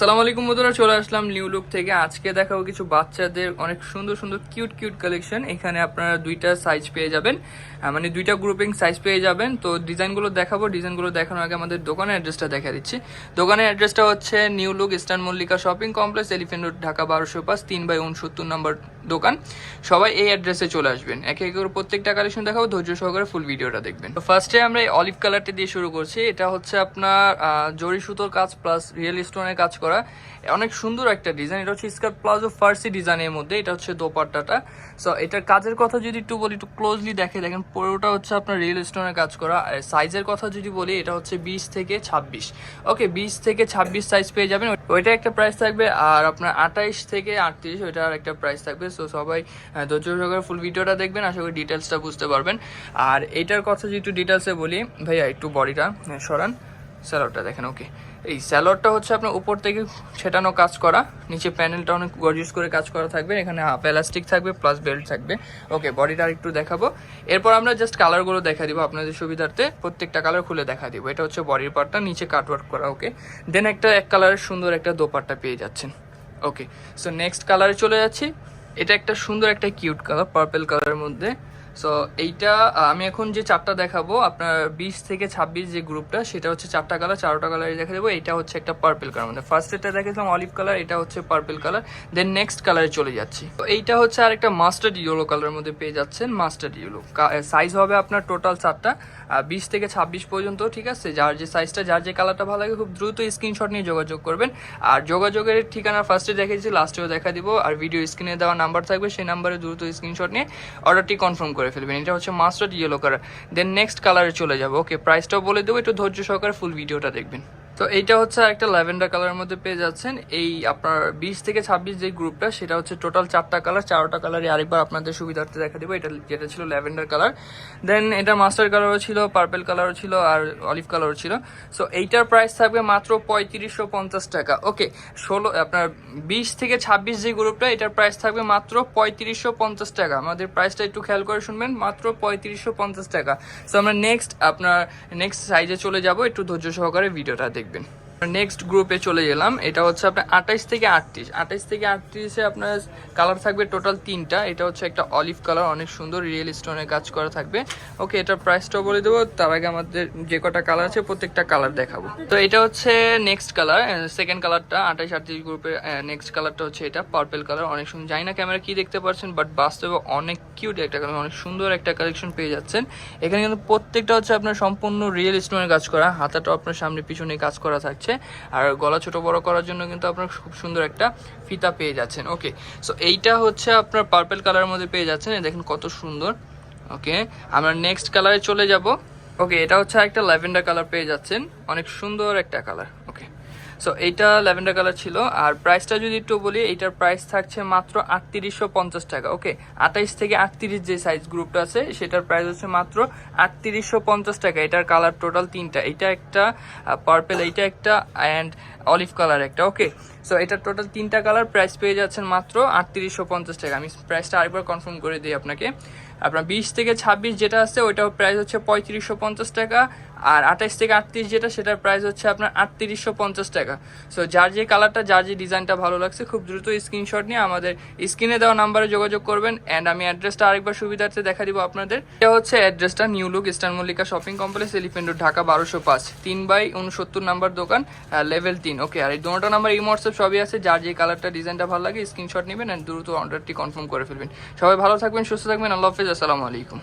সালাম আলাইকুম বন্ধুরা, চলে আসলাম নিউ লুক থেকে। আজকে দেখাবো কিছু বাচ্চাদের অনেক সুন্দর সুন্দর কিউট কিউট কালেকশন এখানে আপনারা দুইটা সাইজ পেয়ে যাবেন। মানে দুইটা গ্রুপিং সাইজ পেয়ে যাবেন। তো ডিজাইনগুলো দেখাবো। ডিজাইনগুলো দেখানোর আগে আমাদের দোকানের অ্যাড্রেসটা দেখা দিচ্ছি। দোকানের অ্যাড্রেসটা হচ্ছে new look eastern Mallika shopping complex elephant road, Dhaka বারোশো পাঁচ, তিন বাই উনসত্তর নম্বর দোকান, সবাই এই অ্যাড্রেসে চলে আসবেন। একে একে করে প্রত্যেকটা কালেকশন দেখাবো, ধৈর্য সহকারে ফুল ভিডিওটা দেখবেন। তো ফার্স্টে আমরা এই অলিভ কালারটা দিয়ে শুরু করছি। এটা হচ্ছে আপনার জরি সুতোর কাজ প্লাস রিয়েল স্টোনের কাজ করা। অনেক সুন্দর একটা ডিজাইন এটা হচ্ছে স্কার্ট প্লাজো ফার্সি ডিজাইনের মধ্যে। এটা হচ্ছে দোপাট্টাটা। সো এটার কাজের কথা যদি একটু বলি, একটু ক্লোজলি দেখে দেখেন, পুরোটা হচ্ছে আপনার রিয়েল স্টোনের কাজ করা। আর সাইজের কথা যদি বলি, এটা হচ্ছে বিশ থেকে ছাব্বিশ। ওকে বিশ থেকে ছাব্বিশ সাইজ পেয়ে যাবেন। ওইটা একটা প্রাইস থাকবে। আর আপনার আঠাইশ থেকে আটত্রিশ, ওইটার একটা প্রাইস থাকবে। সো সবাই ধৈর্য সহকারে ফুল ভিডিওটা দেখবেন, আশা করি ডিটেলসটা বুঝতে পারবেন। আর এটার কথা যদি একটু ডিটেলসে বলি, ভাইয়া, একটু বডিটা সরান। স্যালোডটা দেখেন ওকে এই স্যালোডটা হচ্ছে আপনার উপর থেকে ছেটানো কাজ করা। নিচে প্যানেলটা অনেক গর্জিয়াস করে কাজ করা থাকবে। এখানে হাফ এলাস্টিক থাকবে প্লাস বেল্ট থাকবে। ওকে বডিটা একটু দেখাবো। এরপর আমরা জাস্ট কালারগুলো দেখা দিব আপনাদের সুবিধার্থে। প্রত্যেকটা কালার খুলে দেখা দিব। এটা হচ্ছে বডির পার্টটা নিচে কাটওয়ার্ক করা ওকে দেন একটা, এক কালারের সুন্দর একটা দোপাট্টা পেয়ে যাচ্ছেন। ওকে সো নেক্সট কালারে চলে যাচ্ছি। এটা একটা সুন্দর একটা কিউট কালার পার্পেল কালারের মধ্যে। সো এইটা আমি এখন যে চারটা দেখাবো, আপনার বিশ থেকে ছাব্বিশ যে গ্রুপটা, সেটা হচ্ছে চারটা কালার চারোটা কালার দেখা দেবো এটা হচ্ছে একটা পার্পেল কালার মানে ফার্স্ট এটা দেখেছিলাম অলিভ কালার এটা হচ্ছে পার্পেল কালার দেন নেক্সট কালারে চলে যাচ্ছি। তো এইটা হচ্ছে আর একটা মাস্টার্ড ইয়েলো কালারের মধ্যে পেয়ে যাচ্ছেন মাস্টার্ড ইয়েলো সাইজ হবে আপনার টোটাল চারটা। বিশ থেকে ছাব্বিশ পর্যন্ত, ঠিক আছে? যার যে সাইজটা যার যে কালারটা ভালো লাগে, খুব দ্রুত স্ক্রিনশট নিয়ে যোগাযোগ করবেন। আর যোগাযোগের ঠিকানা ফার্স্টে দেখেছি লাস্টেও দেখা দিব। আর ভিডিও স্ক্রিনে দেওয়া নাম্বার থাকবে, সেই নাম্বারে দ্রুত স্ক্রিনশট নিয়ে অর্ডারটি কনফার্ম করে ফেলবেন। এটা হচ্ছে mustard yellow colour then next কালারে চলে যাব। ওকে প্রাইসটাও বলে দেবো। একটু ধৈর্য সহকারে ফুল ভিডিওটা দেখবেন। তো এইটা হচ্ছে একটা ল্যাভেন্ডার কালারের মধ্যে পেয়ে যাচ্ছেন। এই আপনার বিশ থেকে ছাব্বিশ যে গ্রুপটা, সেটা হচ্ছে টোটাল চারটা কালার। চারটা কালারই আরেকবার আপনাদের সুবিধার্থে দেখা দেবো। এটা যেটা ছিল ল্যাভেন্ডার কালার। দেন এটা মাস্টার কালারও ছিল, পার্পেল কালারও ছিল আর অলিভ কালারও ছিল। সো এইটার প্রাইস থাকবে মাত্র পঁয়ত্রিশশো পঞ্চাশ টাকা। ওকে ষোলো, আপনার বিশ থেকে ছাব্বিশ যে গ্রুপটা, এটার প্রাইস থাকবে মাত্র পঁয়ত্রিশশো পঞ্চাশ টাকা। আমাদের প্রাইসটা একটু খেয়াল করে শুনবেন, মাত্র পঁয়ত্রিশশো পঞ্চাশ টাকা। সো আমরা নেক্সট আপনার নেক্সট সাইজে চলে যাব। একটু ধৈর্য সহকারে ভিডিওটা দেখবেন নেক্সট গ্রুপে চলে গেলাম। এটা হচ্ছে আপনার আঠাইশ থেকে আটত্রিশ। আঠাইশ থেকে আটত্রিশে আপনার কালার থাকবে টোটাল তিনটা। এটা হচ্ছে একটা অলিভ কালার অনেক সুন্দর রিয়েল স্টোনের কাজ করা থাকবে। ওকে এটার প্রাইসটাও বলে দেবো। তার আগে আমাদের যে কটা কালার আছে, প্রত্যেকটা কালার দেখাবো। তো এটা হচ্ছে নেক্সট কালার সেকেন্ড কালারটা আঠাইশ আটত্রিশ গ্রুপের নেক্সট কালারটা হচ্ছে এটা পার্পেল কালার অনেক সুন্দর, জানি না ক্যামেরা কি দেখতে পাচ্ছেন বাট বাস্তবে অনেক কিউট একটা কালার অনেক সুন্দর একটা কালেকশন পেয়ে যাচ্ছেন। এখানে কিন্তু প্রত্যেকটা হচ্ছে আপনার সম্পূর্ণ রিয়েল স্টোনের কাজ করা। হাতাটাও আপনার সামনে পিছনে কাজ করা থাকছে। আর গলা ছোট বড় করার জন্য কিন্তু আপনার খুব সুন্দর একটা ফিতা পেয়ে যাচ্ছেন। ওকে সো এইটা হচ্ছে আপনার পার্পেল কালারের মধ্যে পেয়ে যাচ্ছেন। দেখেন কত সুন্দর। ওকে আমরা নেক্সট কালারে চলে যাব। ওকে এটা হচ্ছে একটা ল্যাভেন্ডার কালার পেয়ে যাচ্ছেন। অনেক সুন্দর একটা কালার ওকে সো এইটা ল্যাভেন্ডার কালার ছিল, আর প্রাইসটা যদি একটু বলি, এইটার প্রাইস থাকছে মাত্র আটত্রিশশো পঞ্চাশ টাকা ওকে আঠাইশ থেকে আটত্রিশ যে সাইজ গ্রুপটা আছে, সেটার প্রাইস হচ্ছে মাত্র আটত্রিশশো পঞ্চাশ টাকা। এটার কালার টোটাল তিনটা। এটা একটা পার্পেল এইটা একটা অ্যান্ড অলিভ কালার একটা, ওকে? সো এটা টোটাল তিনটা কালার প্রাইস পেয়ে যাচ্ছেন মাত্র আটত্রিশশো পঞ্চাশ টাকা। আমি প্রাইসটা আরেকবার কনফার্ম করে দিই আপনাকে। আপনার বিশ থেকে ছাব্বিশ যেটা আছে ওইটার প্রাইস হচ্ছে পঁয়ত্রিশশো পঞ্চাশ টাকা। আর আঠাইশ থেকে আটত্রিশ যেটা, সেটার প্রাইস হচ্ছে আপনার আটত্রিশশো পঞ্চাশ টাকা। সো যার যে কালারটা, যার যে ডিজাইনটা ভালো লাগছে, খুব দ্রুত স্ক্রিনশট নিয়ে আমাদের স্ক্রিনে দেওয়া নাম্বারে যোগাযোগ করবেন। অ্যান্ড আমি অ্যাড্রেসটা আরেকবার সুবিধার্থে দেখা দিব আপনাদের। এটা হচ্ছে অ্যাড্রেসটা new look eastern Mallika shopping complex elephant Dhaka বারোশো পাঁচ। তিন বাই উনসত্তর নাম্বার দোকান লেভেল তিন। ওকে আর এই দুটো নাম্বার এই হোয়াটসঅ্যাপ সবই আছে। যার যে কালারটা ডিজাইনটা ভালো লাগে স্ক্রিনশট নেবেন অ্যান্ড দ্রুত অর্ডারটি কনফার্ম করে ফেলবেন। সবাই ভালো থাকবেন, সুস্থ থাকবেন। আল্লাহ হাফিজ, আসসালামু আলাইকুম।